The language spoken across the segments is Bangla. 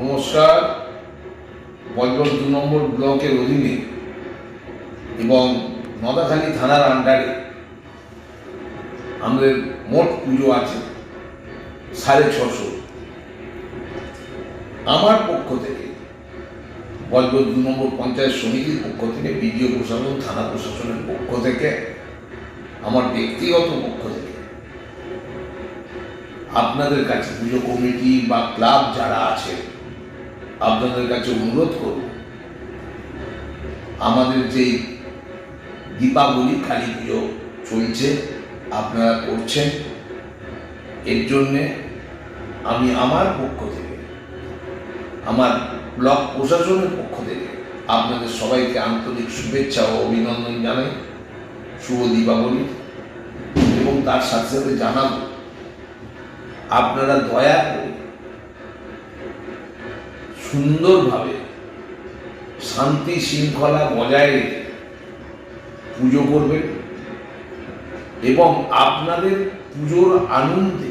নমস্কার। বজবজ দু নম্বর ব্লকের অধীনে এবং নদাখালী থানার আন্ডারে আমাদের মোট পুজো আছে সাড়ে ছশো। আমার পক্ষ থেকে, বজবজ দু নম্বর পঞ্চায়েত সমিতির পক্ষ থেকে, বিডিও প্রশাসন, থানা প্রশাসনের পক্ষ থেকে, আমার ব্যক্তিগত পক্ষ থেকে আপনাদের কাছে পুজো কমিটি বা ক্লাব যারা আছে আপনাদের কাছে অনুরোধ করব, আমাদের যে দীপাবলি কালী পুজো চলছে, আপনারা করছেন, এর জন্যে আমি আমার পক্ষ থেকে, আমার ব্লক প্রশাসনের পক্ষ থেকে আপনাদের সবাইকে আন্তরিক শুভেচ্ছা ও অভিনন্দন জানাই, শুভ দীপাবলি, এবং তার সাথে সাথে জানাব, আপনারা দয়া করে সুন্দরভাবে শান্তি শৃঙ্খলা বজায় পুজো করবেন এবং আপনাদের পুজোর আনন্দে,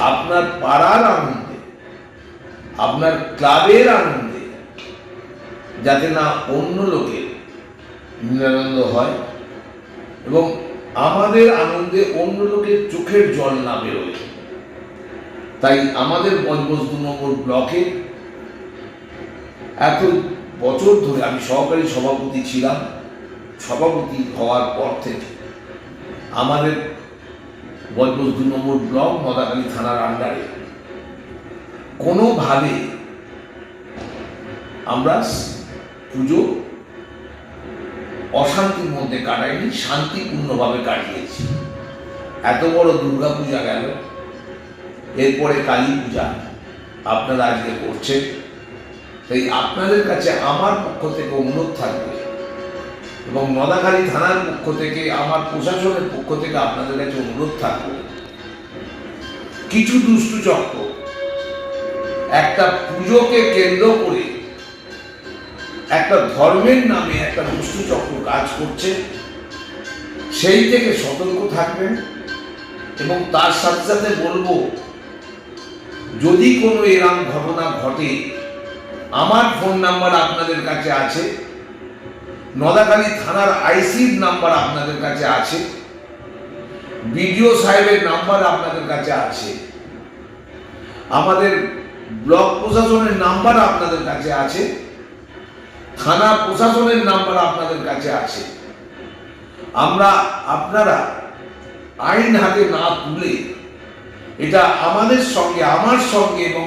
আপনার পাড়ার আনন্দে, আপনার ক্লাবের আনন্দে যাতে না অন্য লোকের নিরানন্দ হয় এবং আমাদের আনন্দে অন্য লোকের চোখের জল না বেরোয়। তাই আমাদের বজবজ দু নম্বর ব্লকে এত বছর ধরে আমি সহকারী সভাপতি ছিলাম। সভাপতি হওয়ার পর থেকে আমাদের বজবজ দু নম্বর ব্লক মদাকালী থানার আন্ডারে কোনোভাবে আমরা পুজো অশান্তির মধ্যে কাটাইনি, শান্তিপূর্ণভাবে কাটিয়েছি। এত বড় দুর্গা পূজা গেল এরপরে কালী পূজা। আপনারা আজকে করছেন। তাই আপনাদের কাছে আমার পক্ষ থেকে অনুরোধ থাকবে এবং নদাখালী থানার পক্ষ থেকে, আমার প্রশাসনের পক্ষ থেকে আপনাদের কাছে অনুরোধ থাকবে। কিছু দুষ্টু চক্র, একটা পুজোকে কেন্দ্র করে একটা ধর্মের নামে একটা দুষ্টু চক্র কাজ করছে, সেই থেকে সতর্ক থাকবেন এবং তার সাথে সাথে বলব যদি কোনো এরম ঘটনা ঘটে, আমার ফোন নাম্বার আপনাদের কাছে আছে, নদাখালী থানার আইসির নাম্বার আপনাদের কাছে আছে, বিডিও সাহেবের নাম্বার আপনাদের কাছে আছে, আমাদের ব্লক প্রশাসনের নাম্বার আপনাদের কাছে আছে, থানা প্রশাসনের নাম্বার আপনাদের কাছে আছে, আমরা আপনারা আইন হাতে না তুলে এটা আমাদের সঙ্গে আমার সঙ্গে এবং